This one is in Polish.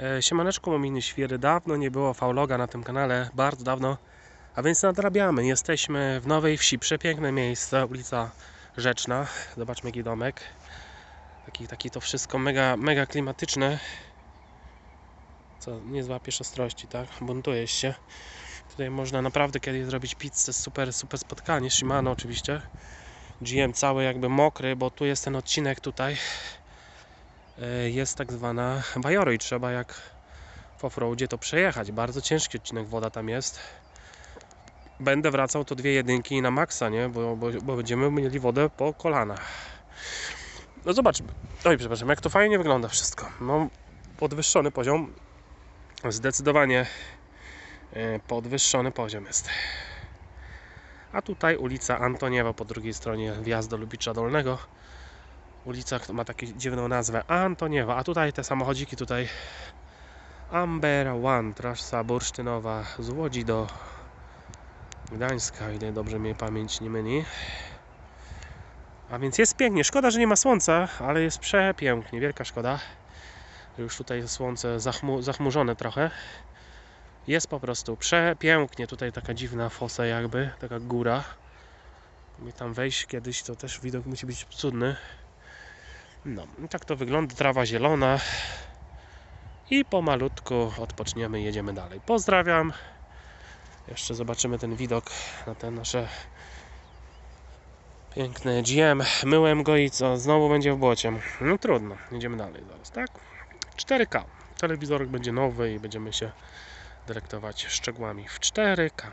E, Siemaneczko, Mominy Świry. Dawno nie było fauloga na tym kanale, bardzo dawno. A więc nadrabiamy. Jesteśmy w Nowej Wsi. Przepiękne miejsce, ulica Rzeczna. Zobaczmy jaki domek. Taki, taki to wszystko mega, mega klimatyczne. Co, nie złapiesz ostrości, tak? Buntujesz się. Tutaj można naprawdę kiedyś zrobić pizzę, super, super spotkanie. Shimano oczywiście. GM cały jakby mokry, bo tu jest ten odcinek tutaj. E, Jest tak zwana bajoro i trzeba jak w offroadzie to przejechać. Bardzo ciężki odcinek, woda tam jest. Będę wracał to dwie jedynki na maksa, nie? Bo, bo, bo będziemy mieli wodę po kolana. No zobaczmy. Oj, przepraszam, jak to fajnie wygląda wszystko. No, podwyższony poziom. Zdecydowanie e, podwyższony poziom jest. A tutaj ulica Antoniewa po drugiej stronie wjazd do Lubicza Dolnego. Ulica ma taką dziwną nazwę Antoniewa, a tutaj te samochodziki tutaj Amber One, trasa bursztynowa z Łodzi do Gdańska, ile dobrze mnie pamięć nie myli. A więc jest pięknie, szkoda, że nie ma słońca, ale jest przepięknie, wielka szkoda. Już tutaj słońce zachmu zachmurzone trochę. Jest po prostu przepięknie, tutaj taka dziwna fosa jakby, taka góra. I tam wejść kiedyś, to też widok musi być cudny. No, i tak to wygląda, trawa zielona. I pomalutku odpoczniemy, jedziemy dalej. Pozdrawiam. Jeszcze zobaczymy ten widok na te nasze piękne GM. Myłem go i co? Znowu będzie w błocie. No trudno, jedziemy dalej zaraz, tak? 4K. Telewizorek będzie nowy i będziemy się delektować szczegółami w 4K.